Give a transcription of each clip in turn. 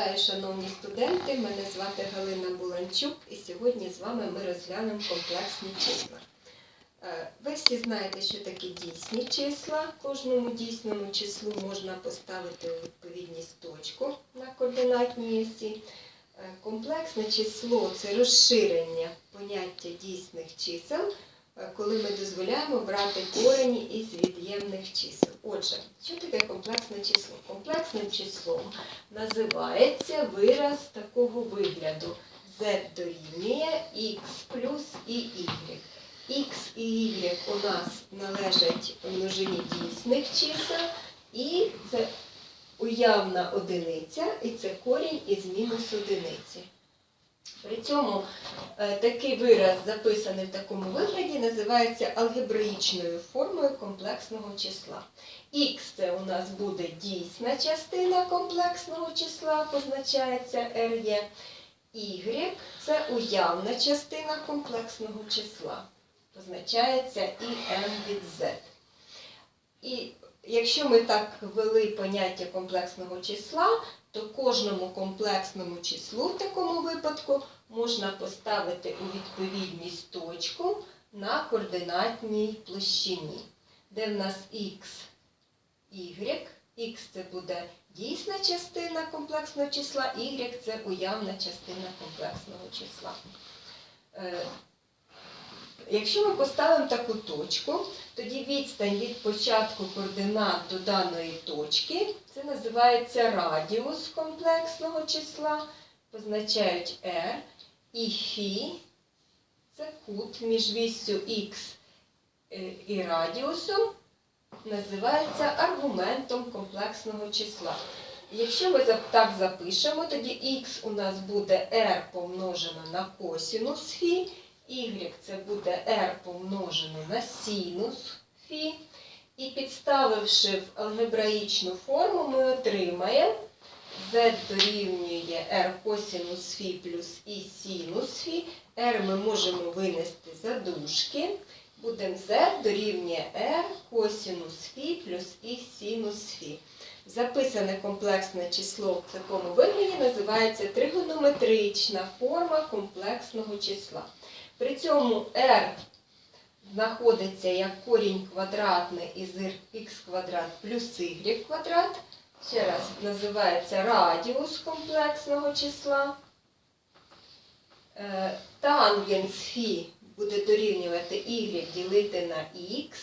Вітаю, шановні студенти! Мене звати Галина Буланчук, і сьогодні з вами ми розглянемо комплексні числа. Е, Ви всі знаєте, що таке дійсні числа. Кожному дійсному числу можна поставити у відповідність точку на координатній осі. Е, Комплексне число це розширення поняття дійсних чисел, е, коли ми дозволяємо брати корені із від'ємних чисел. Отже, що таке комплексне число? Комплексним числом називається вираз такого вигляду. Z дорівнює X плюс і Y. X і Y у нас належать у множині дійсних чисел, і це уявна одиниця, і це корінь із мінус одиниці. При цьому е, такий вираз, записаний в такому вигляді, називається алгебраїчною формою комплексного числа. Х це у нас буде дійсна частина комплексного числа, позначається RE. Y це уявна частина комплексного числа, позначається і m від z. І якщо ми так ввели поняття комплексного числа, то кожному комплексному числу в такому випадку можна поставити у відповідність точку на координатній площині, де в нас x, y, x це буде дійсна частина комплексного числа, y це уявна частина комплексного числа. Е, Якщо ми поставимо таку точку, тоді відстань від початку координат до даної точки, це називається радіус комплексного числа, позначають R, і Фі це кут між віссю Х і радіусом, називається аргументом комплексного числа. Якщо ми так запишемо, тоді х у нас буде r помножено на косінус фі, y це буде r помножено на синус фі. І підставивши в алгебраїчну форму, ми отримаємо z дорівнює r косінус фі плюс і синус фі. r ми можемо винести за дужки. Будемо z дорівнює r косінус фі плюс і синус фі. Записане комплексне число в такому вигляді називається тригонометрична форма комплексного числа. При цьому r знаходиться як корінь квадратний із х квадрат плюс y квадрат. Ще раз називається радіус комплексного числа. Е, Тангенс фі буде дорівнювати y ділити на х.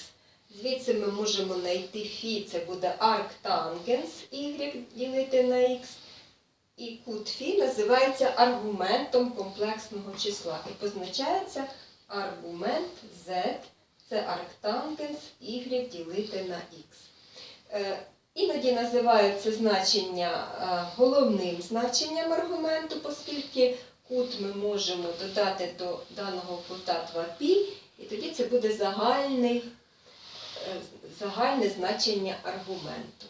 Звідси ми можемо знайти фі, це буде арктангенс y ділити на х. І кут фі називається аргументом комплексного числа. І позначається аргумент z, це арктангенс y ділити на х. Е, Іноді називають це значення е, головним значенням аргументу, оскільки кут ми можемо додати до даного кута 2π, і тоді це буде е, загальне значення аргументу.